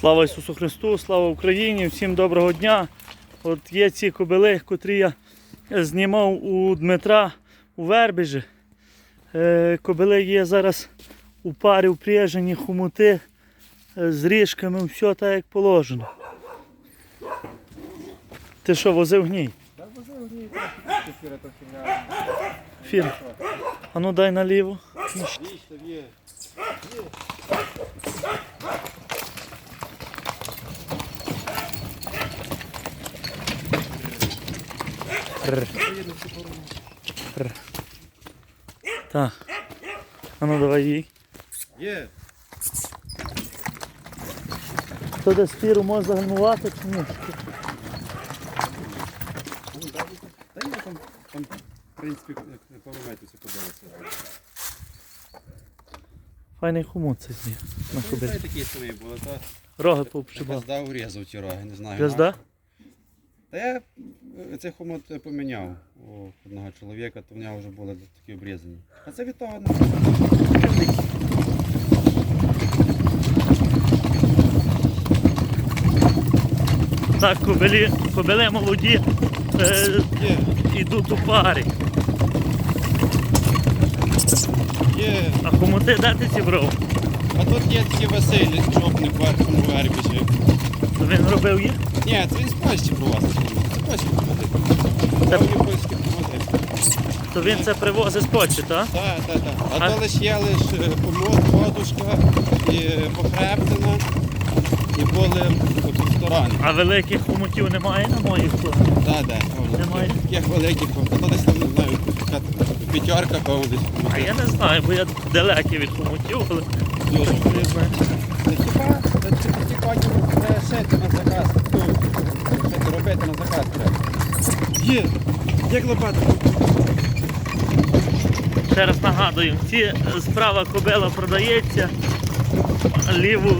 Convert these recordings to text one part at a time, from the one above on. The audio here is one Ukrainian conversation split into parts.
Слава Ісусу Христу, слава Україні, всім доброго дня. От є ці кобили, котрі я знімав у Дмитра у Вербіжі. Е, Кобили є зараз у парі впряжені, хомути е, з ріжками, все так як положено. Ти що, возив гній? Фір. А ну дай наліво. Р. Р. Так. А ну давай їй. Є. Хто десь фіру може загальмувати чи ні? Та ні, там, там, в принципі, пару метрів це подалося. Файний хомут це зміг на Це кобилі. такі самі були, та Роги повпшибав. газда урізав ті роги, не знаю. Газда? Та я е, цей хомут поміняв у одного чоловіка, то в нього вже були такі обрізані. А це від того Так, кобилі, кобили молоді е, йдуть у парі. є. А хомути де ти зібрав? А тут є такий Василь, чопник в верхньому вербіжі. То Він робив їх? Ні, це він з Польщі привозить. Це Польщі. Це- Певні польські. То він це привозить з Польщі, так? Так, так, так. А, А- то лише є лише помот, подушка, і похрептина, і були тут сторони. А великих хомутів немає на моїх планах? Так, так. Немає? Таких великих, а то десь там, не знаю, така п'ятерка, певно, десь. А я не знаю, бо я далекий від хомутів, але Дуже. Та хіба та коні треба шити на заказ. Шити робити на заказ треба. Є! Як лопата? Ще раз нагадую, ці е, справа кобила продається, ліву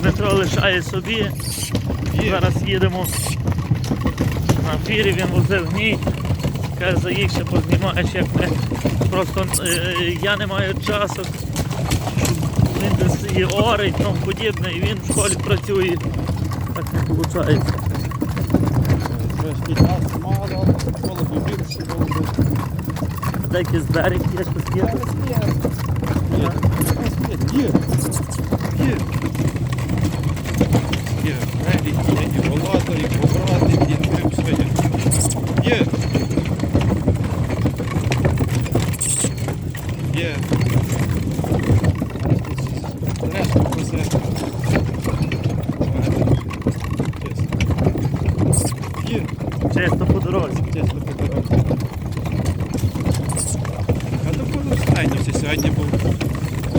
Дмитро лишає собі. Є. Зараз їдемо на фірі, він возив гній. Каже, заїдь ще познімаєш, як ми. Просто е, я не маю часу. Він десь і орить, тому подібне, і він в школі працює. Так не виходить. А де якийсь берег є, щось є. Є. Є. Є. Є. Є. є, і болото, і повороти, і ну, все є. Є. Є. Решта посередку. Є. Чисто по дорозі. Чесно подорожі. А то було встайнився. Сьогодні був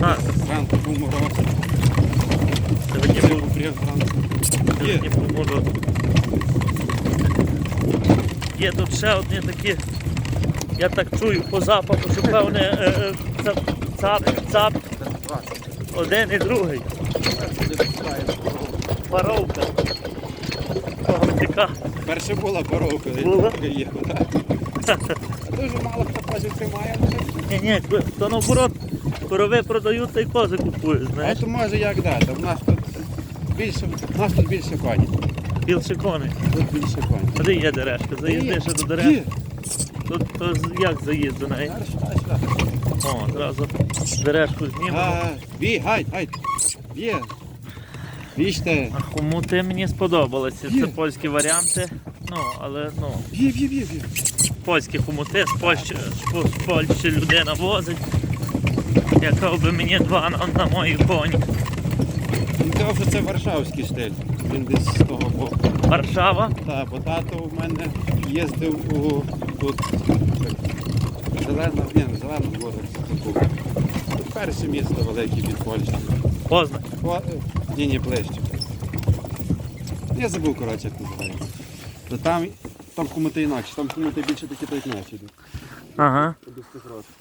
А, зранку був мороз. сьогодні був зранку. Є. сьогодні був. Є тут ще одні такі, я так чую по запаху, що певне е, е, цап, цап, цап, один і другий. Паровка. Погортика. Перше була коровка. Була? Є, так. Дуже мало хто козів тримає. Ні, ні, то наоборот, корови продають та й кози купують, А то може як дати. У нас тут більше, у нас тут більше коні. більше коней. Тут більше. А де є дерешка? Заїздиш ще до дерев. Тут то як заїзд до неї? О, одразу дерешку знімемо. Бій, гай, гай. Є. А хомути мені сподобалися. Це польські варіанти. Ну, але ну, Б'є, б'є, б'є, б'є. польські хомути з Польщі, з Польщі людина возить. Яка би мені два на, на мої коні. Ну, Того, що це варшавський стиль. Він десь з того боку. Варшава. Так, бо тато у мене їздив у тут зелена, ні, не зелена вода. Перше місто велике від Польщі. Познань. По, е, ні, ні, ближче. Я забув, коротше, як називається. То там, там кумити інакше, там кумити більше такі то як йдуть. Ага. Без тих років.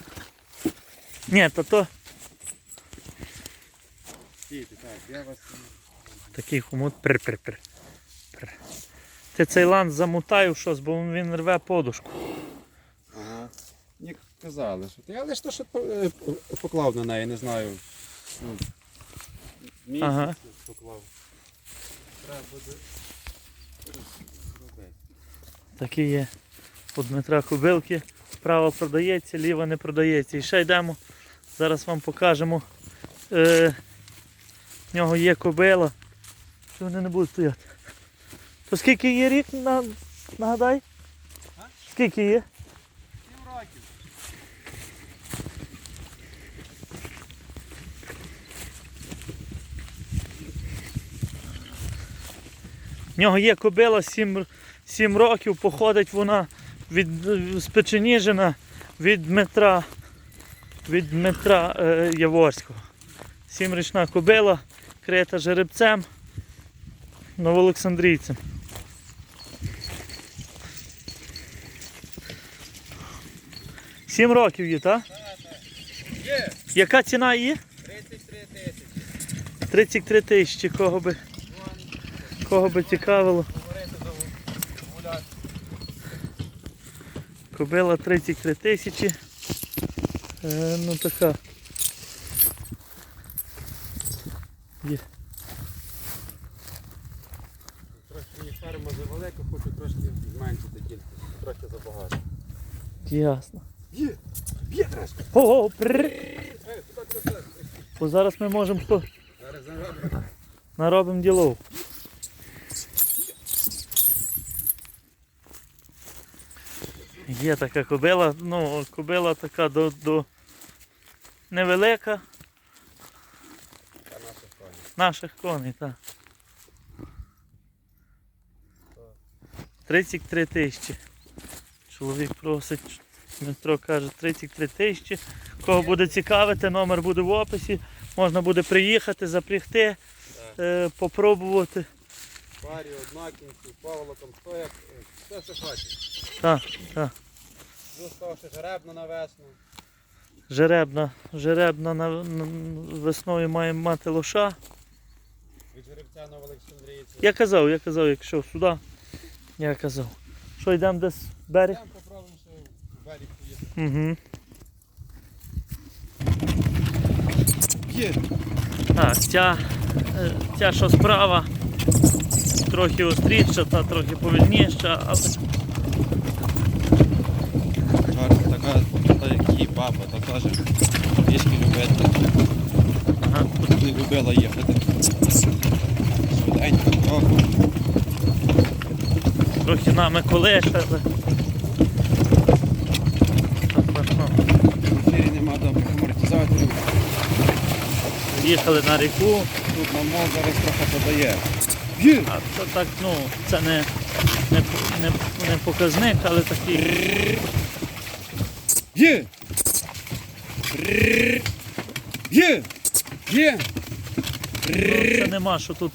Ні, то то Діти, так, я вас... такий хомут. Пр-пр-пр. Пр. Ти цей ланц замутаю щось, бо він рве подушку. Ага. Мені казали, що я лише то, що е, поклав на неї, не знаю. Ну, Місяць Ага. поклав. Треба буде робити. Такі є у Дмитра Кубилки. Права продається, ліва не продається. І ще йдемо. Зараз вам покажемо. Е, в нього є кобила. Що вони не будуть стояти. То скільки є рік, нагадай? Скільки є? В нього є кобила 7, 7 років, походить вона від з Печеніжина від Дмитра, від Дмитра е, Яворського. Сімрічна кобила, крита жеребцем, новоолександрійцем. Сім років є, так? Є! Яка ціна її? 33 тисячі. 33 тисячі, кого би, кого би цікавило. Кобила 33 тисячі. Е, ну така. Є. Трошки ферма завелика, хочу трошки зменшити кількість. Трохи забагато. Ясно. Є! Є трошки! О, прррр. Туди, туди. Бо зараз ми можемо заробимо. наробимо ділов. Є така кобила, ну, кобила така до, до невелика Та наша коні. наших коней, так. 33 тисячі. Чоловік просить, Дмитро каже 33 тисячі. Кого буде цікавити, номер буде в описі. Можна буде приїхати, запрягти, е, попробувати. Парі, однакінці, поволоком, стояк, е, все, що хочеш. Так, так. Того, що жеребно на весну. Жеребна, жеребна на, на- весною має мати лоша. Від жеребця Новоолександрійця. Я казав, я казав, якщо сюди, я казав. Що йдемо десь в берег? Там попробуємо ще в берег поїхати. Угу. Є! Так, ця, е, ця що справа трохи остріша, та трохи повільніша, але така, та як її папа, та теж трішки любить. ага, не любила їхати. Швиденько, трохи. трохи нами але- ефірі нема добрих амортизаторів. Їхали на ріку, Тут на мол зараз трохи подає. Є! а це так, ну, це не, не, не, не показник, але такий. Є! Є! Є! Ну, це нема, що тут.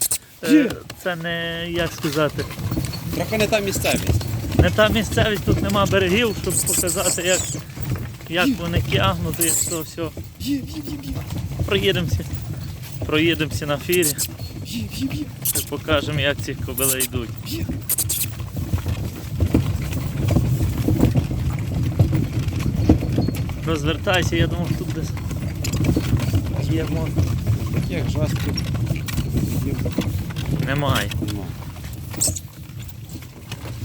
Є. Е, це не, як сказати, Трохи не та місцевість. не та місцевість, тут нема берегів, щоб показати, як, як вони тягнуть і то все. Є, є, є, є. Проїдемося. Проїдемося на фірі Є, є, є. Покажемо, як ці кобили йдуть. Розвертайся, я думав, тут десь є вон. Таких жорстких Немає. нема.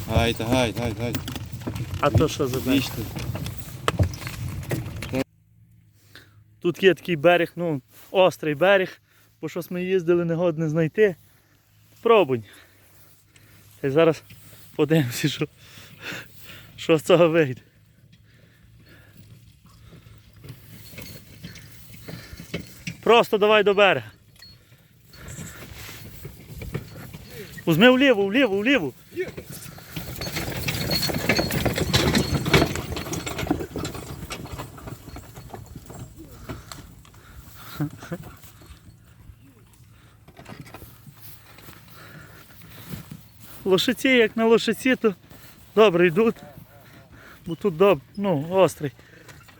Гайда, гайда, гайда, гайда. А то що за берег? Тут є такий берег, ну, острий берег, бо щось ми їздили, не годне знайти. Пробуй. Та й зараз подивимося, що, що з цього вийде. Просто давай до берега. Узми вліво, вліво, вліво. Лошиці, як на лошиці, то добре йдуть. Бо тут доб... ну, острий.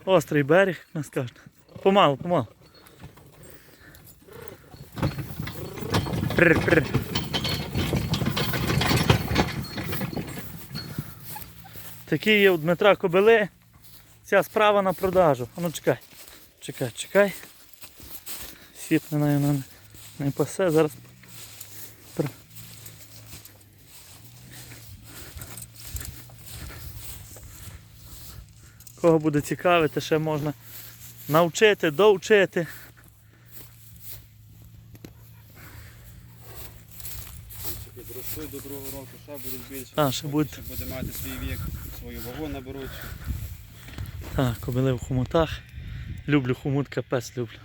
Острий берег, нас кажуть. Помалу, помалу. Прр, прр. Такі є у Дмитра Кобили. Ця справа на продажу. А ну чекай. Чекай, чекай. Сіпне на, на, Не пасе, зараз. Кого буде цікавити, ще можна навчити, довчити. Підростуть до другого року, ще будуть більше. А, ще будуть. буде мати свій вік, свою вагу наберуть. Так, кобили в хомутах. Люблю хомут, капець люблю.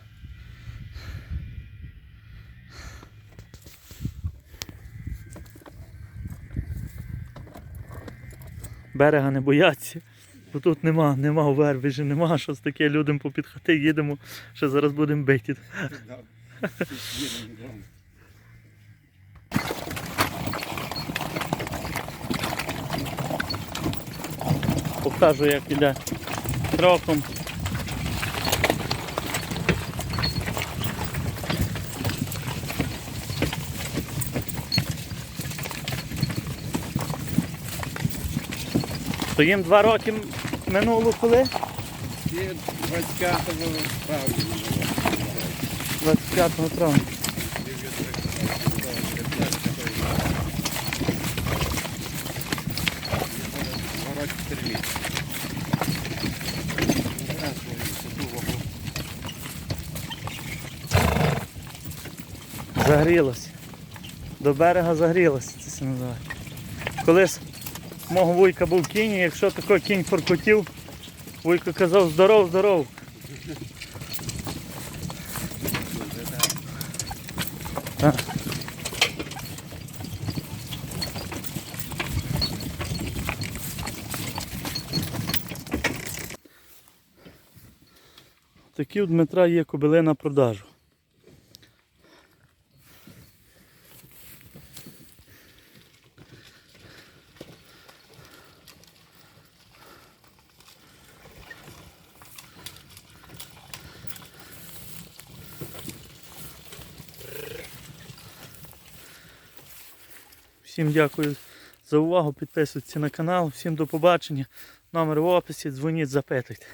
Берега не бояться. Бо тут нема, нема вербіжі, нема щось таке, людям попід хати їдемо, що зараз будемо додому. Покажу, як іде кроком. То їм два роки минуло коли? І 25-го травня називається. 25 травня. Загрілося. До берега загрілося, це все називає. Колись мого вуйка був кінь, і якщо такий кінь форкотів, вуйко казав здоров, здоров. Так. Такі у Дмитра є кобили на продажу. Всім дякую за увагу. Підписуйтесь на канал. Всім до побачення. Номер в описі. Дзвоніть, запитуйте.